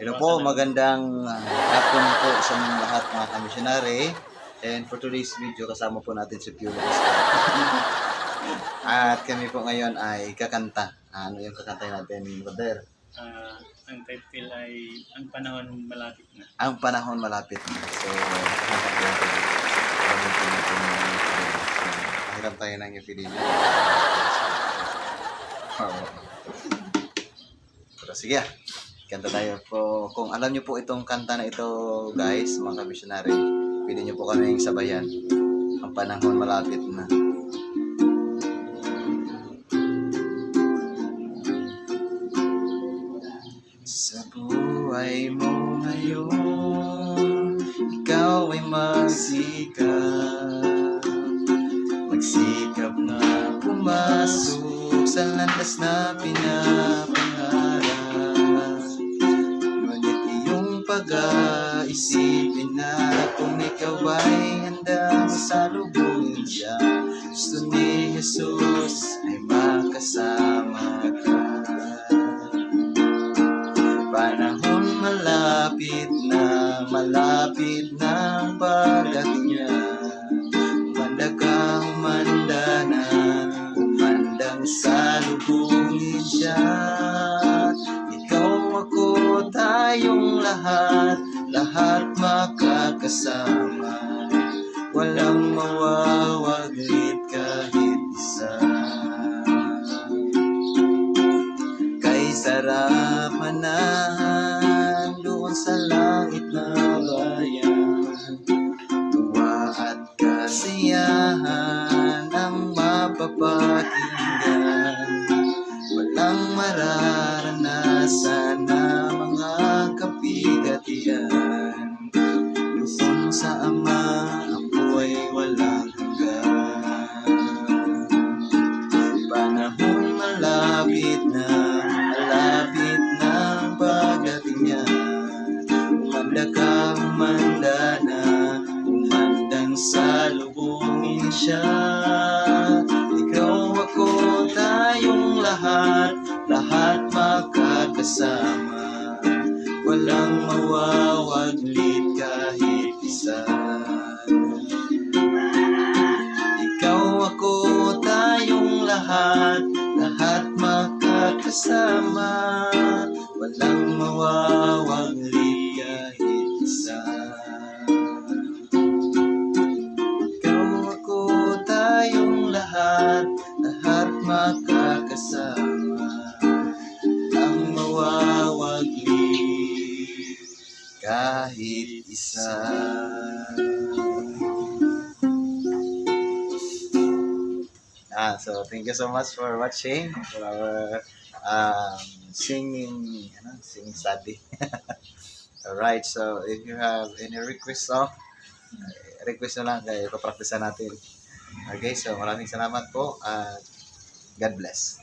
Hello po, magandang ah, hapon po sa mga lahat mga kamisyonary. And for today's video, kasama po natin si Pure. At kami po ngayon ay kakanta. Ano yung kakantahin natin, brother? Ah, ang title ay Ang Panahon Malapit Na. Ang panahon malapit na. So. Pahiram tayo ng. Oo. Pero sige ah. Kanta tayo po. Kung alam niyo po itong kanta na ito, guys, mga kamisyonary, pwede niyo po kaming sabayan. Ang panahon malapit na. Sa buhay mo ngayon, ikaw ay magsikap. Magsikap na pumasok sa landas na pinapangarap. Pag-aisipin na kung ikaw ay handang salubungin siya. Gusto ni Jesus ay makasama ka. Panahon malapit na, malapit na ang pagdating niya. Umanda ka, umanda na, umandang salubungin siya. Ako, tayong lahat, lahat makakasama. Walang mawawaglit kahit isa. Kay sarap manahan doon sa langit na bayan. Tuwa at kasiyahan ang mapapakinggan. Walang mararanasan Doon sa Ama, ako ay walang hanggan. Panahon malapit na, malapit na ang pagdating niya. Umanda ka, umanda na, umandang salubungin siya. Ikaw ako, tayong lahat, lahat makakasama. Walang mawawaglit kahit isa. Ikaw ako, tayong lahat, lahat makakasama. Walang mawawaglit kahit isa. Ikaw ako, tayong lahat, lahat makakasama. Isa. Ah, so thank you so much for watching for our um, singing, ano, singing study. Alright, so if you have any request song, eh, request na lang kayo, ipapractice natin. Okay, so maraming salamat po at God bless.